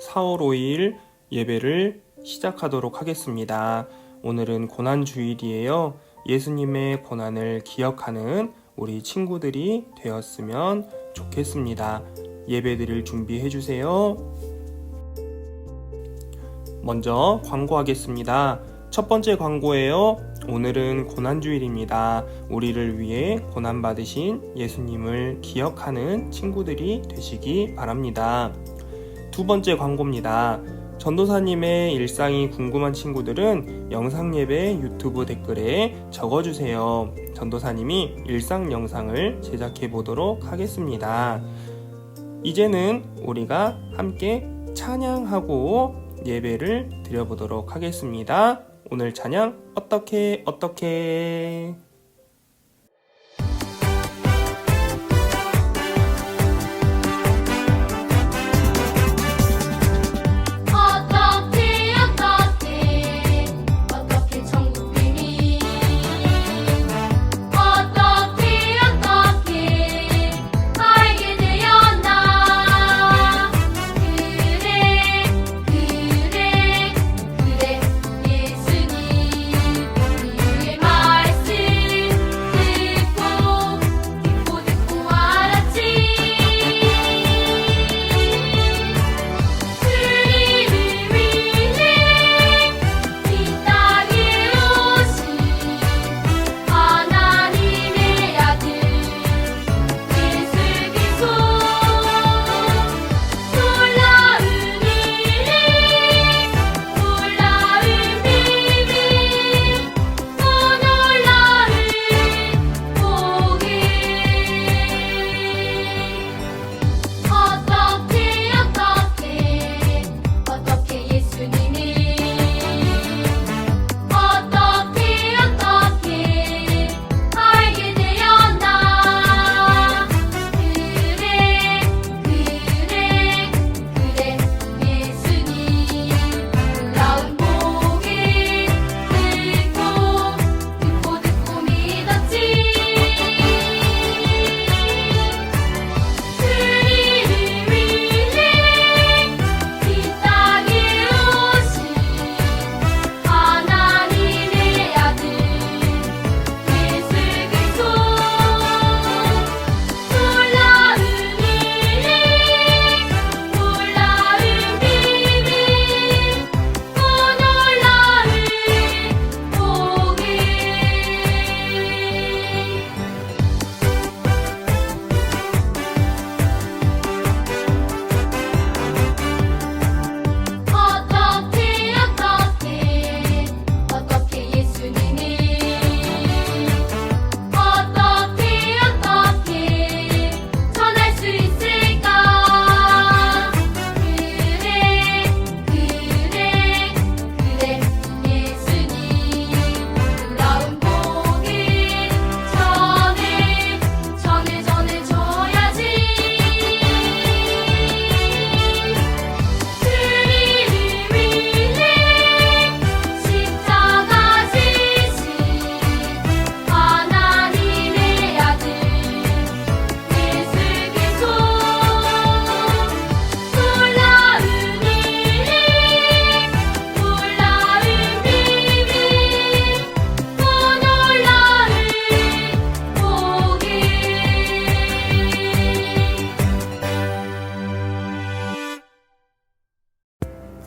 4월 5일 예배를 시작하도록 하겠습니다. 오늘은 고난주일이에요. 예수님의 고난을 기억하는 우리 친구들이 되었으면 좋겠습니다. 예배 드릴 준비해 주세요. 먼저 광고하겠습니다. 첫 번째 광고예요. 오늘은 고난주일입니다. 우리를 위해 고난받으신 예수님을 기억하는 친구들이 되시기 바랍니다. 두 번째 광고입니다. 전도사님의 일상이 궁금한 친구들은 영상 예배 유튜브 댓글에 적어주세요. 전도사님이 일상 영상을 제작해 보도록 하겠습니다. 이제는 우리가 함께 찬양하고 예배를 드려보도록 하겠습니다. 오늘 찬양 어떻게 어떻게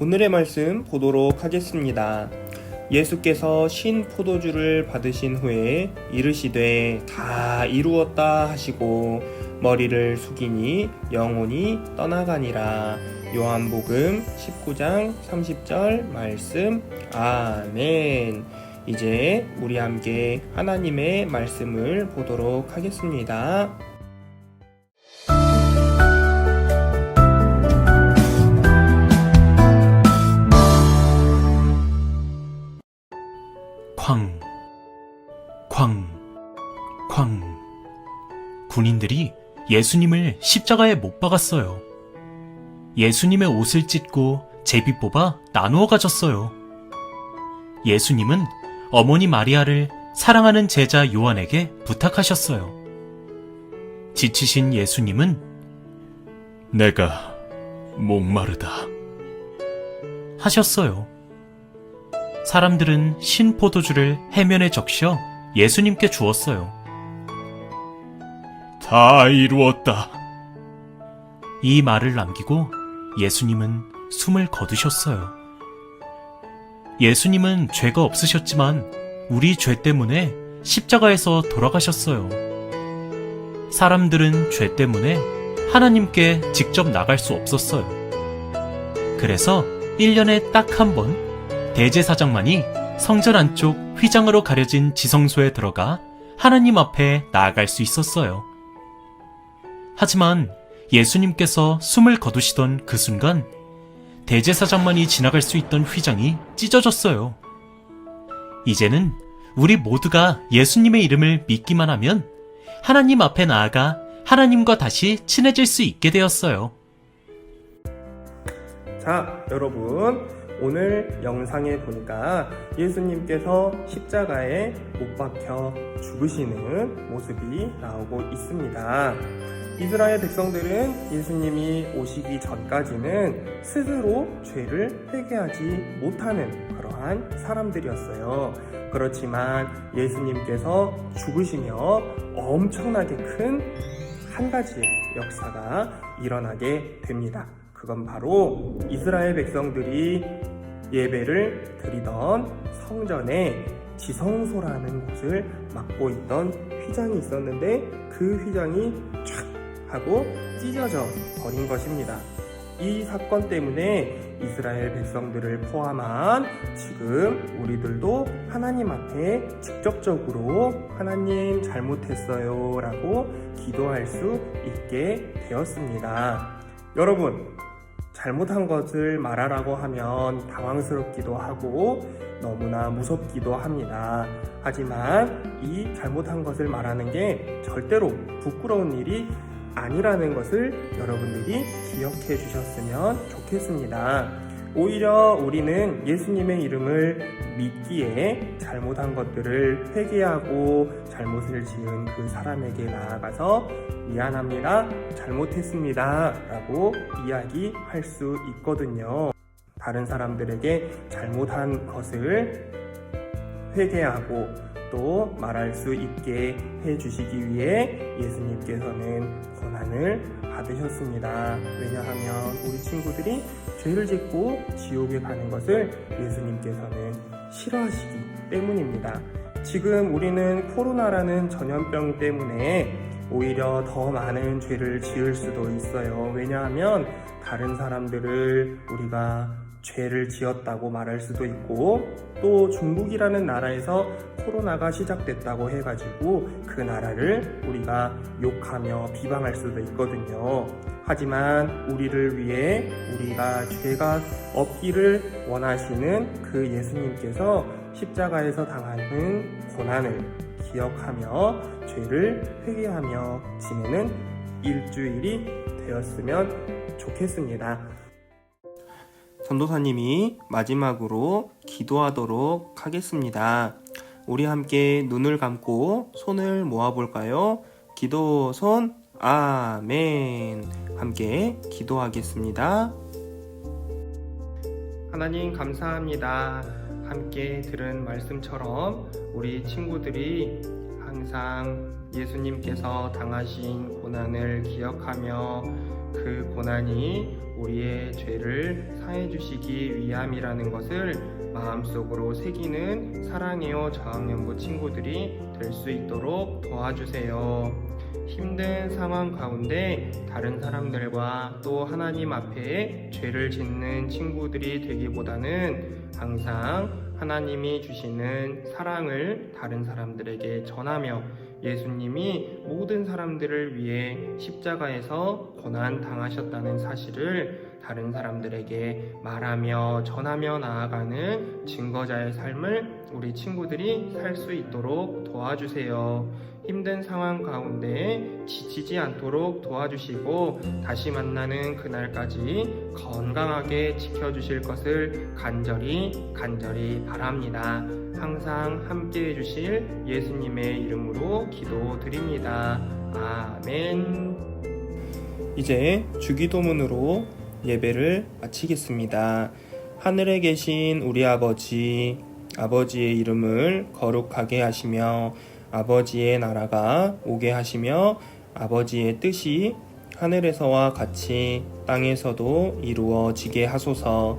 오늘의 말씀 보도록 하겠습니다. 예수께서 신 포도주를 받으신 후에 이르시되 다 이루었다 하시고 머리를 숙이니 영혼이 떠나가니라. 요한복음 19장 30절 말씀. 아멘. 이제 우리 함께 하나님의 말씀을 보도록 하겠습니다. 예수님을 십자가에 못 박았어요. 예수님의 옷을 찢고 제비 뽑아 나누어 가졌어요. 예수님은 어머니 마리아를 사랑하는 제자 요한에게 부탁하셨어요. 지치신 예수님은 내가 목마르다 하셨어요. 사람들은 신 포도주를 해면에 적셔 예수님께 주었어요. 다 이루었다. 이 말을 남기고 예수님은 숨을 거두셨어요. 예수님은 죄가 없으셨지만 우리 죄 때문에 십자가에서 돌아가셨어요. 사람들은 죄 때문에 하나님께 직접 나갈 수 없었어요. 그래서 1년에 딱 한 번 대제사장만이 성전 안쪽 휘장으로 가려진 지성소에 들어가 하나님 앞에 나아갈 수 있었어요. 하지만 예수님께서 숨을 거두시던 그 순간 대제사장만이 지나갈 수 있던 휘장이 찢어졌어요. 이제는 우리 모두가 예수님의 이름을 믿기만 하면 하나님 앞에 나아가 하나님과 다시 친해질 수 있게 되었어요. 자, 여러분. 오늘 영상에 보니까 예수님께서 십자가에 못 박혀 죽으시는 모습이 나오고 있습니다. 이스라엘 백성들은 예수님이 오시기 전까지는 스스로 죄를 회개하지 못하는 그러한 사람들이었어요. 그렇지만 예수님께서 죽으시며 엄청나게 큰 한 가지 역사가 일어나게 됩니다. 그건 바로 이스라엘 백성들이 예배를 드리던 성전에 지성소라는 곳을 맡고 있던 휘장이 있었는데 그 휘장이 촥 하고 찢어져 버린 것입니다. 이 사건 때문에 이스라엘 백성들을 포함한 지금 우리들도 하나님 앞에 직접적으로 하나님 잘못했어요 라고 기도할 수 있게 되었습니다. 여러분, 잘못한 것을 말하라고 하면 당황스럽기도 하고 너무나 무섭기도 합니다. 하지만 이 잘못한 것을 말하는 게 절대로 부끄러운 일이 아니라는 것을 여러분들이 기억해 주셨으면 좋겠습니다. 오히려 우리는 예수님의 이름을 믿기에 잘못한 것들을 회개하고 잘못을 지은 그 사람에게 나아가서 미안합니다. 잘못했습니다. 라고 이야기할 수 있거든요. 다른 사람들에게 잘못한 것을 회개하고 또 말할 수 있게 해 주시기 위해 예수님께서는 고난을 받으셨습니다. 왜냐하면 우리 친구들이 죄를 짓고 지옥에 가는 것을 예수님께서는 싫어하시기 때문입니다. 지금 우리는 코로나라는 전염병 때문에 오히려 더 많은 죄를 지을 수도 있어요. 왜냐하면 다른 사람들을 우리가 죄를 지었다고 말할 수도 있고 또 중국이라는 나라에서 코로나가 시작됐다고 해가지고 그 나라를 우리가 욕하며 비방할 수도 있거든요. 하지만 우리를 위해 우리가 죄가 없기를 원하시는 그 예수님께서 십자가에서 당하는 고난을 기억하며 죄를 회개하며 지내는 일주일이 되었으면 좋겠습니다. 전도사님이 마지막으로 기도하도록 하겠습니다. 우리 함께 눈을 감고 손을 모아볼까요? 기도 손, 아멘. 함께 기도하겠습니다. 하나님 감사합니다. 함께 들은 말씀처럼 우리 친구들이 항상 예수님께서 당하신 고난을 기억하며 그 고난이 우리의 죄를 사해 주시기 위함이라는 것을 마음속으로 새기는 사랑해요 저학년부 친구들이 될 수 있도록 도와주세요. 힘든 상황 가운데 다른 사람들과 또 하나님 앞에 죄를 짓는 친구들이 되기보다는 항상 하나님이 주시는 사랑을 다른 사람들에게 전하며 예수님이 모든 사람들을 위해 십자가에서 고난 당하셨다는 사실을 다른 사람들에게 말하며 전하며 나아가는 증거자의 삶을 우리 친구들이 살 수 있도록 도와주세요. 힘든 상황 가운데 지치지 않도록 도와주시고 다시 만나는 그날까지 건강하게 지켜주실 것을 간절히 간절히 바랍니다. 항상 함께 해주실 예수님의 이름으로 기도드립니다. 아멘. 이제 주기도문으로 예배를 마치겠습니다. 하늘에 계신 우리 아버지, 아버지의 이름을 거룩하게 하시며 아버지의 나라가 오게 하시며 아버지의 뜻이 하늘에서와 같이 땅에서도 이루어지게 하소서.